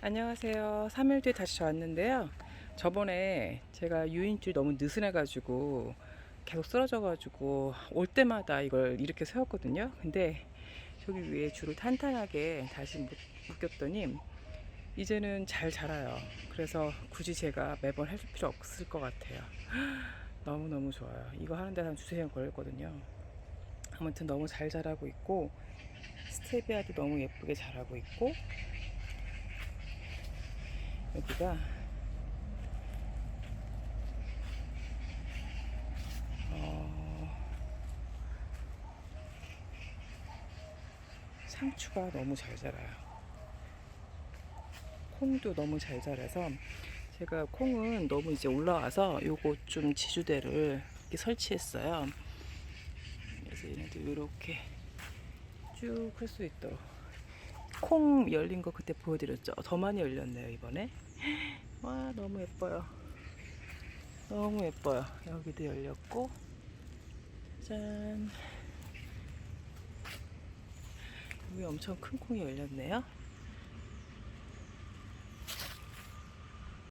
안녕하세요. 3일 뒤에 다시 왔는데요. 저번에 제가 유인줄 너무 느슨해가지고 계속 쓰러져가지고 올 때마다 이걸 이렇게 세웠거든요. 근데 저기 위에 줄을 탄탄하게 다시 묶- 묶였더니 이제는 잘 자라요. 그래서 굳이 제가 매번 해줄 필요 없을 것 같아요. 너무너무 좋아요. 이거 하는데 한 두세 시간 걸렸거든요. 아무튼 너무 잘 자라고 있고 스테비아도 너무 예쁘게 자라고 있고 여기가 어, 상추가 너무 잘 자라요. 콩도 너무 잘 자라서 제가 콩은 너무 이제 올라와서 요거 좀 지주대를 이렇게 설치했어요. 그래서 얘네들 이렇게 쭉 클 수 있도록 콩 열린 거 그때 보여드렸죠. 더 많이 열렸네요 이번에. 와 너무 예뻐요. 너무 예뻐요. 여기도 열렸고 짠. 여기 엄청 큰 콩이 열렸네요.